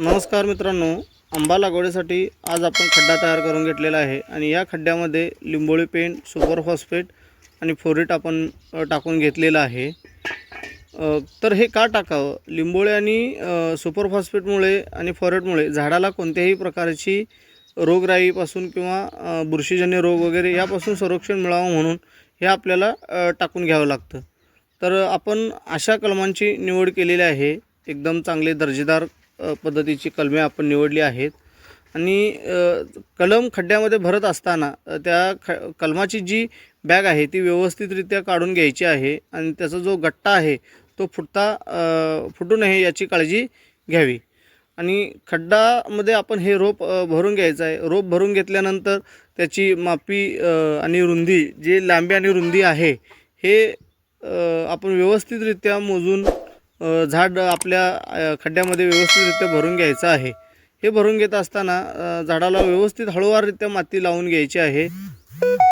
नमस्कार मित्रांनो आंबा लागवडीसाठी आज आपण खड्डा तयार करून घेतलेला आहे आणि या खड्ड्यामध्ये लिंबोळी पेंट सुपर फॉस्फेट आणि फोरेट आपण टाकून घेतलेलं आहे. तर हे का टाकावं? लिंबोळे आणि सुपर फॉस्फेटमुळे आणि फॉरेटमुळे झाडाला कोणत्याही प्रकारची रोगराईपासून किंवा बुरशीजन्य रोग वगैरे यापासून संरक्षण मिळावं म्हणून हे आपल्याला टाकून घ्यावं लागतं. तर आपण अशा कलमांची निवड केलेली आहे. एकदम चांगले दर्जेदार पद्धतीची कलमे आपण निवडली आहेत. आणि कलम खड्ड्यामध्ये भरत असताना त्या ख कलमाची जी बॅग आहे ती व्यवस्थितरित्या काढून घ्यायची आहे आणि त्याचा जो गट्टा आहे तो फुटता फुटू नये याची काळजी घ्यावी. आणि खड्डामध्ये आपण हे रोप भरून घ्यायचं आहे. रोप भरून घेतल्यानंतर त्याची मापी आणि रुंदी जे लांबी आणि रुंदी आहे हे आपण व्यवस्थितरित्या मोजून झाड आपल्या खड्ड्यामध्ये व्यवस्थितरित्या भरून घ्यायचं आहे. हे भरून घेत असताना झाडाला व्यवस्थित हळूवाररित्या माती लावून घ्यायची आहे.